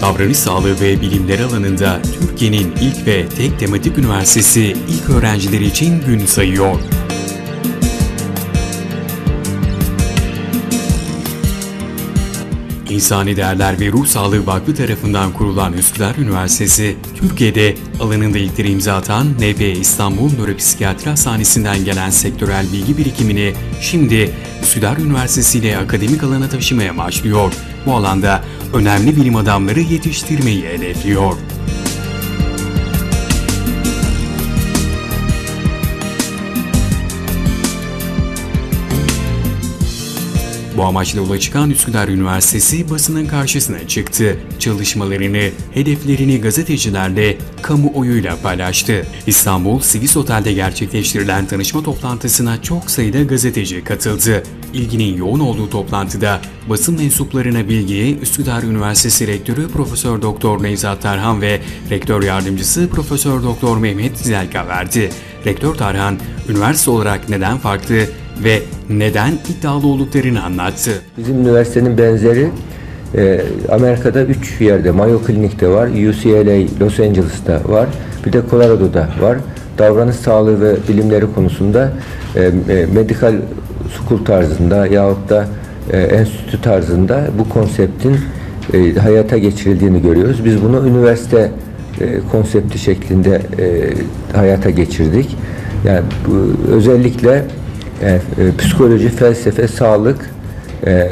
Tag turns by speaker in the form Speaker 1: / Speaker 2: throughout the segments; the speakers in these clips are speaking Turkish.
Speaker 1: Davranış sağlığı ve bilimler alanında Türkiye'nin ilk ve tek tematik üniversitesi ilk öğrencileri için gün sayıyor. İnsani Değerler ve Ruh Sağlığı Vakfı tarafından kurulan Üsküdar Üniversitesi, Türkiye'de alanında ilkleri imza atan NP İstanbul Nöropsikiyatri Hastanesi'nden gelen sektörel bilgi birikimini şimdi Üsküdar Üniversitesi ile akademik alana taşımaya başlıyor. Bu alanda önemli bilim adamları yetiştirmeyi hedefliyor. Bu amaçla yola çıkan Üsküdar Üniversitesi basının karşısına çıktı. Çalışmalarını, hedeflerini gazetecilerle, kamuoyuyla paylaştı. İstanbul Sivis Otel'de gerçekleştirilen tanışma toplantısına çok sayıda gazeteci katıldı. İlginin yoğun olduğu toplantıda basın mensuplarına bilgiyi Üsküdar Üniversitesi Rektörü Profesör Doktor Nevzat Tarhan ve Rektör Yardımcısı Profesör Doktor Mehmet Zelka verdi. Rektör Tarhan, üniversite olarak neden farklı ve neden iddialı olduklarını anlattı.
Speaker 2: Bizim üniversitenin benzeri e, Amerika'da 3 yerde Mayo Klinik'te var, UCLA Los Angeles'ta var, bir de Colorado'da var. Davranış sağlığı ve bilimleri konusunda e, e, medical school tarzında yahut da e, enstitü tarzında bu konseptin hayata geçirildiğini görüyoruz. Biz bunu üniversite konsepti şeklinde hayata geçirdik. Yani bu, özellikle e, e, psikoloji, felsefe, sağlık, e,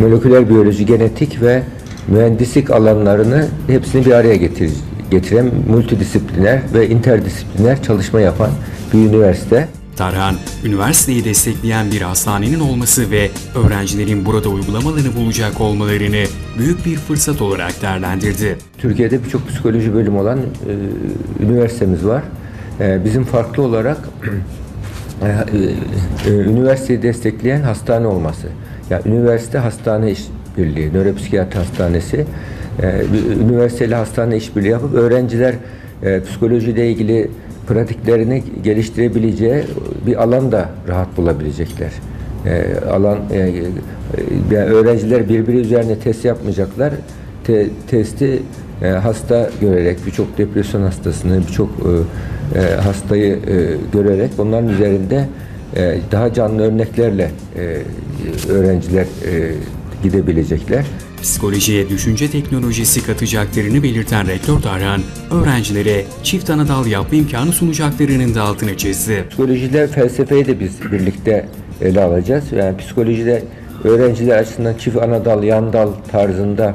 Speaker 2: moleküler biyoloji, genetik ve mühendislik alanlarını hepsini bir araya getir, getiren multidisipliner ve interdisipliner çalışma yapan bir üniversite.
Speaker 1: Tarhan, üniversiteyi destekleyen bir hastanenin olması ve öğrencilerin burada uygulamalarını bulacak olmalarını büyük bir fırsat olarak değerlendirdi.
Speaker 2: Türkiye'de birçok psikoloji bölümü olan e, üniversitemiz var. E, bizim farklı olarak e, e, üniversiteyi destekleyen hastane olması. Yani üniversite hastane işbirliği, nöropsikiyatri hastanesi, e, üniversiteyle hastane işbirliği yapıp öğrenciler e, psikolojiyle ilgili pratiklerini geliştirebileceği bir alan da rahat bulabilecekler. E, alan e, e, yani öğrenciler birbiri üzerine test yapmayacaklar. Te, testi e, hasta görerek birçok depresyon hastasını, birçok e, e, hastayı e, görerek onların üzerinde e, daha canlı örneklerle e, öğrenciler e, gidebilecekler.
Speaker 1: Psikolojiye düşünce teknolojisi katacaklarını belirten Rektör Tarhan, öğrencilere çift anadal yapma imkanı sunacaklarının da altını çizdi.
Speaker 2: Psikolojide felsefeyi de biz birlikte ele alacağız. Yani psikolojide öğrenciler açısından çift anadal, yan dal tarzında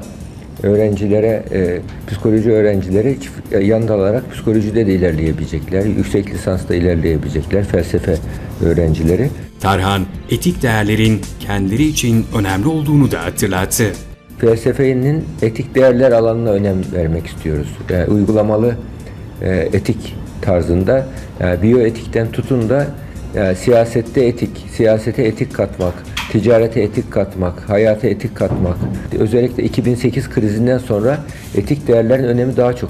Speaker 2: öğrencilere, e, psikoloji öğrencileri e, yan dal olarak psikolojide de ilerleyebilecekler. Yüksek lisansta ilerleyebilecekler. Felsefe öğrencileri.
Speaker 1: Tarhan, etik değerlerin kendileri için önemli olduğunu da hatırlattı.
Speaker 2: Felsefenin etik değerler alanına önem vermek istiyoruz. Yani uygulamalı e, etik tarzında yani biyoetikten tutun da yani siyasette etik, siyasete etik katmak, ticarete etik katmak, hayata etik katmak. Özellikle 2008 krizinden sonra etik değerlerin önemi daha çok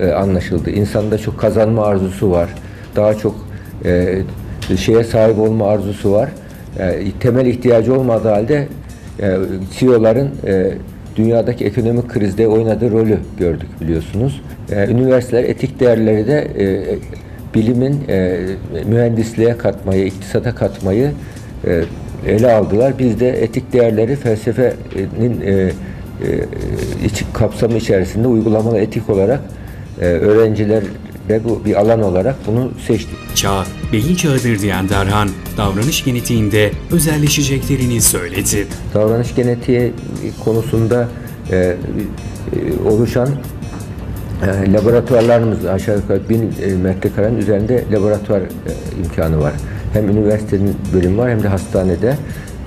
Speaker 2: e, anlaşıldı. İnsanda çok kazanma arzusu var. Daha çok e, şeye sahip olma arzusu var. E, temel ihtiyacı olmadığı halde e, CEO'ların e, dünyadaki ekonomik krizde oynadığı rolü gördük biliyorsunuz. E, üniversiteler etik değerleri de e, bilimin e, mühendisliğe katmayı, iktisata katmayı e, ele aldılar. Biz de etik değerleri felsefenin e, e, iç, kapsamı içerisinde uygulamalı etik olarak e, öğrenciler ve bu bir alan olarak bunu seçtik.
Speaker 1: Çağ, beyin çağıdır diyen Tarhan, davranış genetiğinde özelleşeceklerini söyledi.
Speaker 2: davranış genetiği konusunda e, e, oluşan e, laboratuvarlarımız aşağı yukarı bin e, metrekarenin üzerinde laboratuvar e, imkanı var. Hem üniversitenin bölümü var hem de hastanede.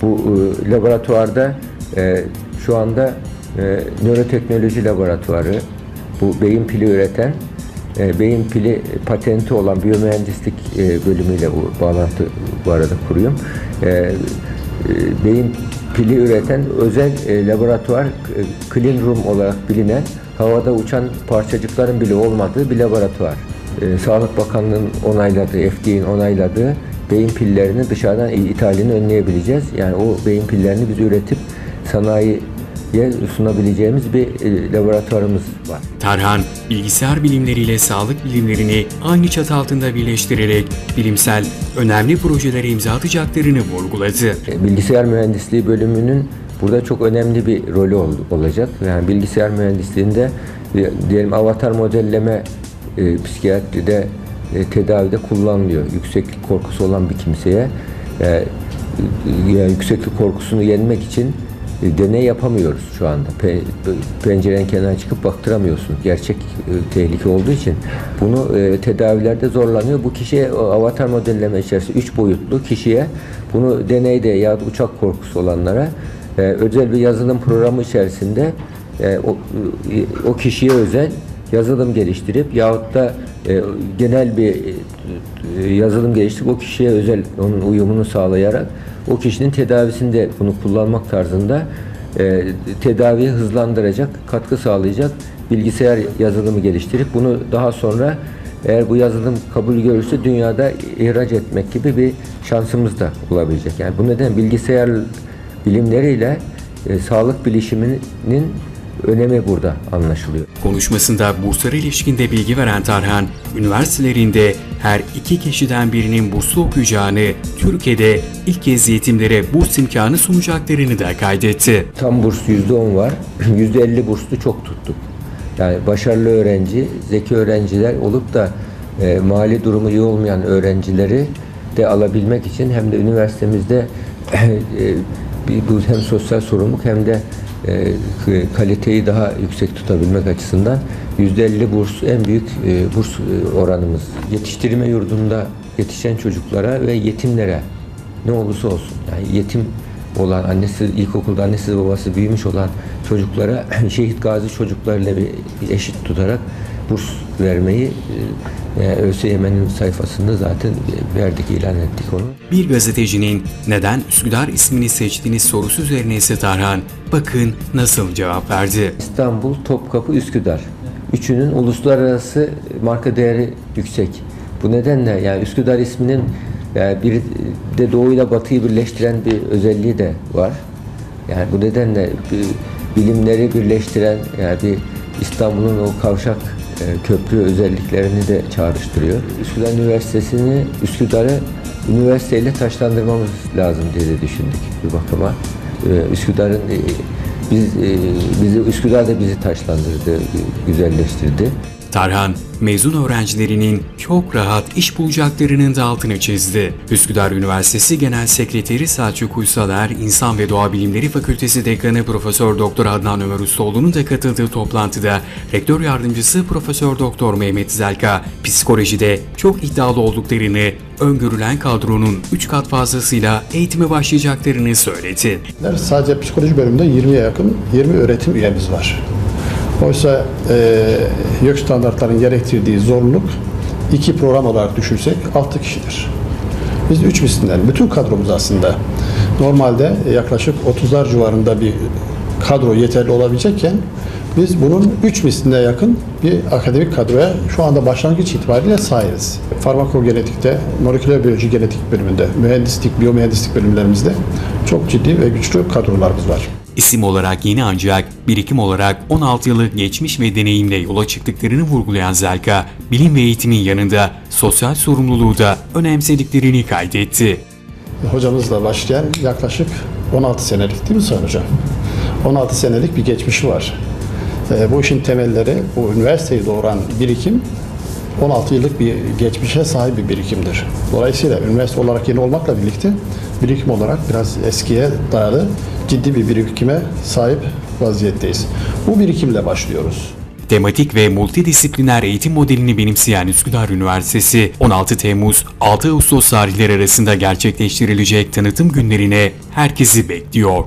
Speaker 2: Bu e, laboratuvarda e, şu anda e, nöroteknoloji laboratuvarı, bu beyin pili üreten e, beyin pili patenti olan biyomühendislik e, bölümüyle bu bağlantı bu arada kuruyorum. E, e, beyin pili üreten özel e, laboratuvar e, clean room olarak bilinen havada uçan parçacıkların bile olmadığı bir laboratuvar. E, Sağlık Bakanlığı'nın onayladığı, FDA'nin onayladığı beyin pillerini dışarıdan ithalini önleyebileceğiz. Yani o beyin pillerini biz üretip sanayi sunabileceğimiz bir e, laboratuvarımız var.
Speaker 1: Tarhan, bilgisayar bilimleriyle sağlık bilimlerini aynı çatı altında birleştirerek bilimsel önemli projelere imza atacaklarını vurguladı.
Speaker 2: E, Bilgisayar mühendisliği bölümünün burada çok önemli bir rolü ol- olacak. Yani bilgisayar mühendisliğinde e, diyelim avatar modelleme e, psikiyatride e, tedavide kullanılıyor. Yükseklik korkusu olan bir kimseye e, e, yani yükseklik korkusunu yenmek için deney yapamıyoruz şu anda. Pe- pencerenin kenarına çıkıp baktıramıyorsun. Gerçek tehlike olduğu için bunu tedavilerde zorlanıyor. Bu kişiye avatar modelleme içerisinde 3 boyutlu kişiye bunu deneyde ya da uçak korkusu olanlara özel bir yazılım programı içerisinde o, o kişiye özel yazılım geliştirip yahut da e, genel bir e, yazılım geliştirip o kişiye özel onun uyumunu sağlayarak o kişinin tedavisinde bunu kullanmak tarzında e, tedaviyi hızlandıracak, katkı sağlayacak bilgisayar yazılımı geliştirip bunu daha sonra eğer bu yazılım kabul görürse dünyada ihraç etmek gibi bir şansımız da olabilecek. Yani bu neden bilgisayar bilimleriyle e, sağlık bilişiminin önemi burada anlaşılıyor.
Speaker 1: Konuşmasında burslara ilişkinde bilgi veren Tarhan, üniversitelerinde her iki kişiden birinin burslu okuyacağını, Türkiye'de ilk kez yetimlere burs imkanı sunacaklarını da kaydetti.
Speaker 2: Tam burs %10 var. %50 burslu çok tuttuk. Yani başarılı öğrenci, zeki öğrenciler olup da e, mali durumu iyi olmayan öğrencileri de alabilmek için hem de üniversitemizde e, bu hem sosyal sorumluluk hem de kaliteyi daha yüksek tutabilmek açısından %50 burs en büyük e, burs e, oranımız. Yetiştirme yurdunda yetişen çocuklara ve yetimlere ne olursa olsun yani yetim olan annesi ilkokulda annesi babası büyümüş olan çocuklara şehit gazi çocuklarıyla bir eşit tutarak burs vermeyi e, e, ÖSYM'nin sayfasında zaten verdik ilan ettik onu.
Speaker 1: Bir gazetecinin neden Üsküdar ismini seçtiğiniz sorusu üzerine ise Tarhan, bakın nasıl cevap verdi.
Speaker 2: İstanbul, Topkapı, Üsküdar. Üçünün uluslararası marka değeri yüksek. Bu nedenle yani Üsküdar isminin yani bir de doğuyla batıyı birleştiren bir özelliği de var. Yani bu nedenle bir- bilimleri birleştiren yani bir İstanbul'un o kavşak e, köprü özelliklerini de çağrıştırıyor. Üsküdar Üniversitesi'ni Üsküdar'ı üniversiteyle taşlandırmamız lazım diye de düşündük bir bakıma. Ee, Üsküdar'ın e, biz e, bizi Üsküdar da bizi taşlandırdı, güzelleştirdi.
Speaker 1: Tarhan, mezun öğrencilerinin çok rahat iş bulacaklarının da altını çizdi. Üsküdar Üniversitesi Genel Sekreteri Selçuk Uysaler, İnsan ve Doğa Bilimleri Fakültesi Dekanı Profesör Doktor Adnan Ömer Ustaoğlu'nun da katıldığı toplantıda Rektör Yardımcısı Profesör Doktor Mehmet Zelka, psikolojide çok iddialı olduklarını, öngörülen kadronun 3 kat fazlasıyla eğitime başlayacaklarını söyledi.
Speaker 3: Sadece psikoloji bölümünde 20'ye yakın 20 öğretim üyemiz var. Oysa e, YÖK standartların gerektirdiği zorluk iki program olarak düşürsek 6 kişidir. Biz 3 mislinden bütün kadromuz aslında normalde yaklaşık 30'lar civarında bir kadro yeterli olabilecekken biz bunun 3 misline yakın bir akademik kadroya şu anda başlangıç itibariyle sahibiz. Farmakogenetikte, moleküler biyoloji genetik bölümünde, mühendislik, biyomühendislik bölümlerimizde çok ciddi ve güçlü kadrolarımız var.
Speaker 1: İsim olarak yeni ancak birikim olarak 16 yıllık geçmiş ve deneyimle yola çıktıklarını vurgulayan Zelka, bilim ve eğitimin yanında sosyal sorumluluğu da önemsediklerini kaydetti.
Speaker 3: hocamızla başlayan yaklaşık 16 senelik değil mi Sayın Hocam? 16 senelik bir geçmişi var. Ee, bu işin temelleri, bu üniversiteyi doğuran birikim 16 yıllık bir geçmişe sahip bir birikimdir. Dolayısıyla üniversite olarak yeni olmakla birlikte birikim olarak biraz eskiye dayalı ciddi bir birikime sahip vaziyetteyiz. Bu birikimle başlıyoruz.
Speaker 1: Tematik ve multidisipliner eğitim modelini benimseyen Üsküdar Üniversitesi 16 Temmuz 6 Ağustos tarihleri arasında gerçekleştirilecek tanıtım günlerine herkesi bekliyor.